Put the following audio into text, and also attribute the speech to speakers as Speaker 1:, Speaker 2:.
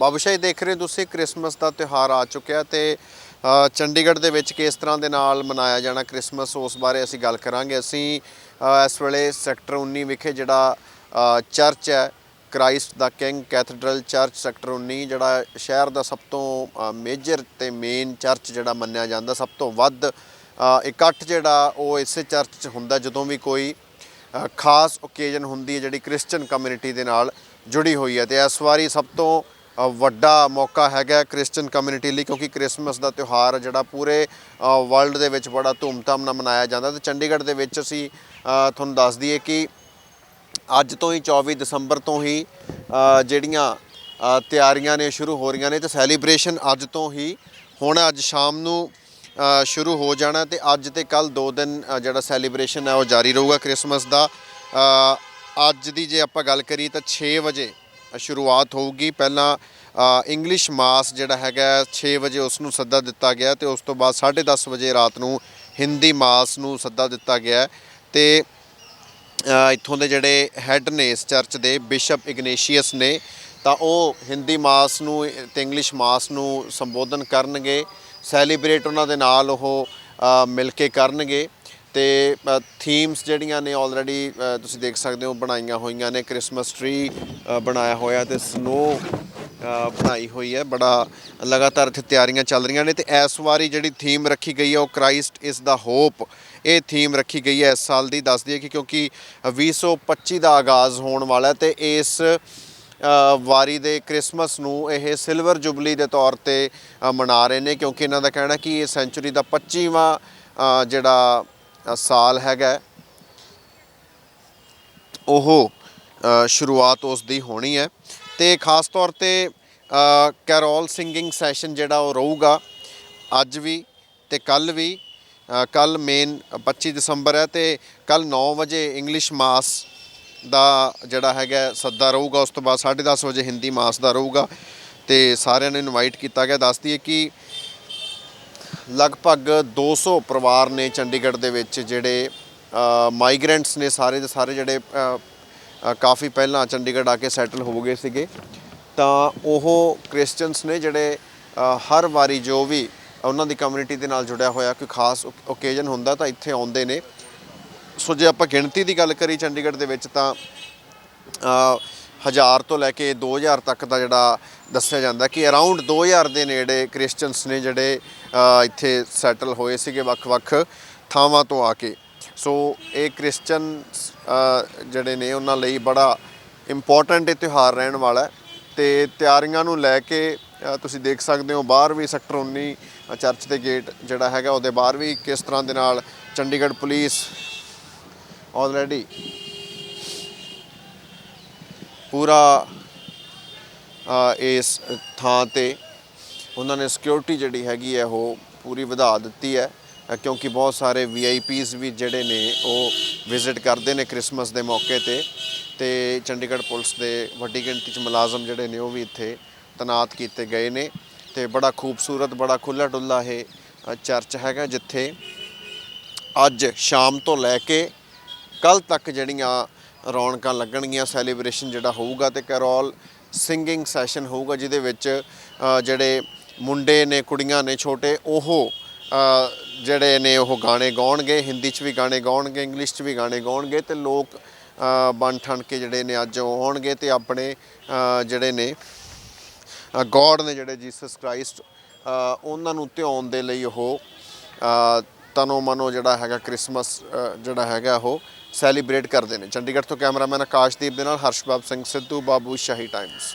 Speaker 1: ਬਾਬੂਸ਼ਾਹੀ ਦੇਖ ਰਹੇ ਹੋ ਤੁਸੀਂ, ਕ੍ਰਿਸਮਸ ਦਾ ਤਿਉਹਾਰ ਆ ਚੁੱਕਿਆ ਤੇ ਚੰਡੀਗੜ੍ਹ ਦੇ ਵਿੱਚ ਕਿਸ ਤਰ੍ਹਾਂ ਦੇ ਨਾਲ ਮਨਾਇਆ ਜਾਣਾ ਕ੍ਰਿਸਮਸ, ਉਸ ਬਾਰੇ ਅਸੀਂ ਗੱਲ ਕਰਾਂਗੇ। ਅਸੀਂ ਇਸ ਵੇਲੇ ਸੈਕਟਰ 19 ਵਿਖੇ ਜਿਹੜਾ ਚਰਚ ਹੈ, ਕ੍ਰਾਈਸਟ ਦਾ ਕਿੰਗ ਕੈਥੇਡਰਲ ਚਰਚ ਸੈਕਟਰ 19 ਜਿਹੜਾ ਸ਼ਹਿਰ ਦਾ ਸਭ ਤੋਂ ਮੇਜਰ ਤੇ ਮੇਨ ਚਰਚ ਜਿਹੜਾ ਮੰਨਿਆ ਜਾਂਦਾ, ਸਭ ਤੋਂ ਵੱਧ ਇਕੱਠ ਜਿਹੜਾ ਉਹ ਇਸੇ ਚਰਚ 'ਚ ਹੁੰਦਾ, ਜਦੋਂ ਵੀ ਕੋਈ ਖਾਸ ਓਕੇਜਨ ਹੁੰਦੀ ਹੈ, ਜਿਹੜੀ ਕ੍ਰਿਸਚੀਅਨ ਕਮਿਊਨਿਟੀ ਦੇ ਨਾਲ ਜੁੜੀ ਹੋਈ ਹੈ। ਤੇ ਇਸ ਵਾਰੀ ਸਭ ਤੋਂ ਵੱਡਾ ਮੌਕਾ ਹੈਗਾ ਕ੍ਰਿਸਚੀਅਨ ਕਮਿਊਨਿਟੀ ਲਈ ਕਿਉਂਕਿ ਕ੍ਰਿਸਮਸ ਦਾ ਤਿਉਹਾਰ ਜਿਹੜਾ ਪੂਰੇ ਵਰਲਡ ਦੇ ਵਿੱਚ ਬੜਾ ਧੂਮਧਾਮ ਨਾਲ ਮਨਾਇਆ ਜਾਂਦਾ ਤੇ ਚੰਡੀਗੜ੍ਹ ਦੇ ਵਿੱਚ ਅਸੀਂ ਤੁਹਾਨੂੰ ਦੱਸ ਦਈਏ ਕਿ ਅੱਜ ਤੋਂ ਹੀ 24 ਦਸੰਬਰ ਤੋਂ ਹੀ ਜਿਹੜੀਆਂ ਤਿਆਰੀਆਂ ਨੇ ਸ਼ੁਰੂ ਹੋ ਰਹੀਆਂ ਨੇ ਤੇ ਸੈਲੀਬ੍ਰੇਸ਼ਨ ਅੱਜ ਤੋਂ ਹੀ ਹੁਣ ਅੱਜ ਸ਼ਾਮ ਨੂੰ ਸ਼ੁਰੂ ਹੋ ਜਾਣਾ ਤੇ ਅੱਜ ਤੇ ਕੱਲ ਦੋ ਦਿਨ ਜਿਹੜਾ ਸੈਲੀਬ੍ਰੇਸ਼ਨ ਹੈ ਉਹ ਜਾਰੀ ਰਹੂਗਾ ਕ੍ਰਿਸਮਸ ਦਾ। ਅੱਜ ਦੀ ਜੇ ਆਪਾਂ ਗੱਲ ਕਰੀਏ ਤਾਂ 6 ਵਜੇ ਸ਼ੁਰੂਆਤ ਹੋਊਗੀ। ਪਹਿਲਾਂ ਇੰਗਲਿਸ਼ ਮਾਸ ਜਿਹੜਾ ਹੈਗਾ 6 ਵਜੇ ਉਸ ਨੂੰ ਸੱਦਾ ਦਿੱਤਾ ਗਿਆ ਤੇ ਉਸ ਤੋਂ ਬਾਅਦ 10:30 ਵਜੇ ਰਾਤ ਨੂੰ ਹਿੰਦੀ ਮਾਸ ਨੂੰ ਸੱਦਾ ਦਿੱਤਾ ਗਿਆ ਹੈ। ਤੇ ਇੱਥੋਂ ਦੇ ਜਿਹੜੇ ਹੈੱਡ ਨੇ ਇਸ ਚਰਚ ਦੇ ਬਿਸ਼ਪ ਇਗਨੇਸ਼ੀਅਸ ਨੇ, ਤਾਂ ਉਹ ਹਿੰਦੀ ਮਾਸ ਨੂੰ ਤੇ ਇੰਗਲਿਸ਼ ਮਾਸ ਨੂੰ ਸੰਬੋਧਨ ਕਰਨਗੇ। ਸੈਲੀਬ੍ਰੇਟ ਉਹਨਾਂ ਦੇ ਨਾਲ ਉਹ ਮਿਲ ਕੇ ਕਰਨਗੇ। ਤੇ ਥੀਮਸ ਜਿਹੜੀਆਂ ਨੇ ਆਲਰੇਡੀ ਤੁਸੀਂ ਦੇਖ ਸਕਦੇ ਹੋ, ਬਣਾਈਆਂ ਹੋਈਆਂ ਨੇ। ਕ੍ਰਿਸਮਸ ਟ੍ਰੀ ਬਣਾਇਆ ਹੋਇਆ ਤੇ ਸਨੋ ਬਣਾਈ ਹੋਈ ਹੈ। ਬੜਾ ਲਗਾਤਾਰ ਇੱਥੇ ਤਿਆਰੀਆਂ ਚੱਲ ਰਹੀਆਂ ਨੇ ਤੇ ਇਸ ਵਾਰੀ ਜਿਹੜੀ ਥੀਮ ਰੱਖੀ ਗਈ ਹੈ, ਉਹ ਕ੍ਰਾਈਸਟ ਇਸ ਦਾ ਹੋਪ ਇਹ ਥੀਮ ਰੱਖੀ ਗਈ ਹੈ ਇਸ ਸਾਲ ਦੀ, ਦੱਸਦੀ ਹੈ ਕਿ ਕਿਉਂਕਿ 2025 ਦਾ ਆਗਾਜ਼ ਹੋਣ ਵਾਲਾ ਹੈ ਤੇ ਇਸ ਵਾਰੀ ਦੇ ਕ੍ਰਿਸਮਸ ਨੂੰ ਇਹ ਸਿਲਵਰ ਜੁਬਲੀ ਦੇ ਤੌਰ ਤੇ ਮਨਾ ਰਹੇ ਨੇ ਕਿਉਂਕਿ ਇਹਨਾਂ ਦਾ ਕਹਿਣਾ ਕਿ ਇਹ ਸੈਂਚੁਰੀ ਦਾ 25ਵਾਂ ਜਿਹੜਾ ਸਾਲ ਹੈਗਾ ਉਹ ਸ਼ੁਰੂਆਤ ਉਸ ਦੀ ਹੋਣੀ ਹੈ। ਤੇ ਖਾਸ ਤੌਰ ਤੇ ਕੈਰੋਲ ਸਿੰਗਿੰਗ ਸੈਸ਼ਨ ਜਿਹੜਾ ਉਹ ਰਹੂਗਾ, ਅੱਜ ਵੀ ਤੇ ਕੱਲ ਵੀ। ਕੱਲ ਮੇਨ 25 ਦਸੰਬਰ ਹੈ ਤੇ ਕੱਲ 9 ਵਜੇ ਇੰਗਲਿਸ਼ ਮਾਸ ਦਾ ਜਿਹੜਾ ਹੈਗਾ ਸੱਦਾ ਰਹੂਗਾ। ਉਸ ਤੋਂ ਬਾਅਦ 10:30 ਵਜੇ ਹਿੰਦੀ ਮਾਸ ਦਾ ਰਹੂਗਾ। ਤੇ ਸਾਰਿਆਂ ਨੂੰ ਇਨਵਾਈਟ ਕੀਤਾ ਗਿਆ। ਦੱਸਦੀ ਹੈ ਕਿ ਲਗਭਗ 200 ਪਰਿਵਾਰ ਨੇ ਚੰਡੀਗੜ੍ਹ ਦੇ ਵਿੱਚ ਜਿਹੜੇ ਮਾਈਗ੍ਰੈਂਟਸ ਨੇ ਸਾਰੇ ਦੇ ਸਾਰੇ ਜਿਹੜੇ ਕਾਫੀ ਪਹਿਲਾਂ ਚੰਡੀਗੜ੍ਹ ਆ ਕੇ ਸੈਟਲ ਹੋ ਗਏ ਸੀਗੇ। ਤਾਂ ਉਹ ਕ੍ਰਿਸਚੀਅਨਸ ਨੇ ਜਿਹੜੇ ਹਰ ਵਾਰੀ ਜੋ ਵੀ ਉਹਨਾਂ ਦੀ ਕਮਿਊਨਿਟੀ ਦੇ ਨਾਲ ਜੁੜਿਆ ਹੋਇਆ ਕੋਈ ਖਾਸ ਓਕੇਜਨ ਹੁੰਦਾ ਤਾਂ ਇੱਥੇ ਆਉਂਦੇ ਨੇ। ਸੋ ਜੇ ਆਪਾਂ ਗਿਣਤੀ ਦੀ ਗੱਲ ਕਰੀ ਚੰਡੀਗੜ੍ਹ ਦੇ ਵਿੱਚ ਤਾਂ ਅ, ਹਜ਼ਾਰ ਤੋਂ ਲੈ ਕੇ 2000 ਤੱਕ ਦਾ ਜਿਹੜਾ ਦੱਸਿਆ ਜਾਂਦਾ ਕਿ ਅਰਾਊਂਡ 2000 ਦੇ ਨੇੜੇ ਕ੍ਰਿਸਚੀਅਨਸ ਨੇ ਜਿਹੜੇ ਇੱਥੇ ਸੈਟਲ ਹੋਏ ਸੀਗੇ ਵੱਖ-ਵੱਖ ਥਾਵਾਂ ਤੋਂ ਆ ਕੇ। ਸੋ ਇਹ ਕ੍ਰਿਸਚੀਅਨ ਜਿਹੜੇ ਨੇ ਉਹਨਾਂ ਲਈ ਬੜਾ ਇੰਪੋਰਟੈਂਟ ਇਹ ਤਿਉਹਾਰ ਰਹਿਣ ਵਾਲਾ ਹੈ ਤੇ ਤਿਆਰੀਆਂ ਨੂੰ ਲੈ ਕੇ ਤੁਸੀਂ ਦੇਖ ਸਕਦੇ ਹੋ ਬਾਹਰ ਵੀ ਸੈਕਟਰ 19 ਚਰਚ ਦੇ ਗੇਟ ਜਿਹੜਾ ਹੈਗਾ ਉਹਦੇ ਬਾਹਰ ਵੀ ਕਿਸ ਤਰ੍ਹਾਂ ਦੇ ਨਾਲ ਚੰਡੀਗੜ੍ਹ ਪੁਲਿਸ ਆਲਰੇਡੀ ਪੂਰਾ ਇਸ ਥਾਂ ਤੇ ਉਹਨਾਂ ਨੇ ਸਿਕਿਉਰਿਟੀ ਜਿਹੜੀ ਹੈਗੀ ਹੈ ਉਹ ਪੂਰੀ ਵਧਾ ਦਿੱਤੀ ਹੈ ਕਿਉਂਕਿ ਬਹੁਤ ਸਾਰੇ ਵੀਆਈਪੀਜ਼ ਵੀ ਜਿਹੜੇ ਨੇ ਉਹ ਵਿਜ਼ਿਟ ਕਰਦੇ ਨੇ ਕ੍ਰਿਸਮਸ ਦੇ ਮੌਕੇ ਤੇ ਤੇ ਚੰਡੀਗੜ੍ਹ ਪੁਲਿਸ ਦੇ ਵੱਡੀ ਗਿਣਤੀ 'ਚ ਮੁਲਾਜ਼ਮ ਜਿਹੜੇ ਨੇ ਉਹ ਵੀ ਇੱਥੇ ਤੈਨਾਤ ਕੀਤੇ ਗਏ ਨੇ ਤੇ ਬੜਾ ਖੂਬਸੂਰਤ, ਬੜਾ ਖੁੱਲਾ ਡੁੱਲਾ ਇਹ ਚਰਚ ਹੈਗਾ ਜਿੱਥੇ ਅੱਜ ਸ਼ਾਮ ਤੋਂ ਲੈ ਕੇ ਕੱਲ ਤੱਕ ਜਿਹੜੀਆਂ ਰੌਣਕਾਂ ਲੱਗਣਗੀਆਂ ਸੈਲੀਬ੍ਰੇਸ਼ਨ ਜਿਹੜਾ ਹੋਊਗਾ ਤੇ ਕੈਰੋਲ ਸਿੰਗਿੰਗ ਸੈਸ਼ਨ ਹੋਊਗਾ, ਜਿਹਦੇ ਵਿੱਚ ਜਿਹੜੇ ਮੁੰਡੇ ਨੇ, ਕੁੜੀਆਂ ਨੇ, ਛੋਟੇ, ਉਹ ਜਿਹੜੇ ਨੇ ਉਹ ਗਾਣੇ ਗਾਉਣਗੇ, ਹਿੰਦੀ 'ਚ ਵੀ ਗਾਣੇ ਗਾਉਣਗੇ ਇੰਗਲਿਸ਼ 'ਚ ਵੀ ਗਾਣੇ ਗਾਉਣਗੇ ਤੇ ਲੋਕ ਬਣ ਠਣ ਕੇ ਜਿਹੜੇ ਨੇ ਅੱਜ ਉਹ ਆਉਣਗੇ ਤੇ ਆਪਣੇ ਜਿਹੜੇ ਨੇ ਗੋਡ ਨੇ ਜਿਹੜੇ ਜੀਸਸ ਕ੍ਰਾਈਸਟ ਉਹਨਾਂ ਨੂੰ ਧਿਆਉਣ ਦੇ ਲਈ ਉਹ ਤਨੋ ਮਨੋ ਜਿਹੜਾ ਹੈਗਾ ਕ੍ਰਿਸਮਸ ਜਿਹੜਾ ਹੈਗਾ ਉਹ ਸੈਲੀਬ੍ਰੇਟ ਕਰਦੇ ਨੇ। ਚੰਡੀਗੜ੍ਹ ਤੋਂ ਕੈਮਰਾਮੈਨ ਆਕਾਸ਼ਦੀਪ ਦੇ ਨਾਲ ਹਰਸ਼ਬਾਬ ਸਿੰਘ ਸਿੱਧੂ, ਬਾਬੂ ਸ਼ਾਹੀ ਟਾਈਮਸ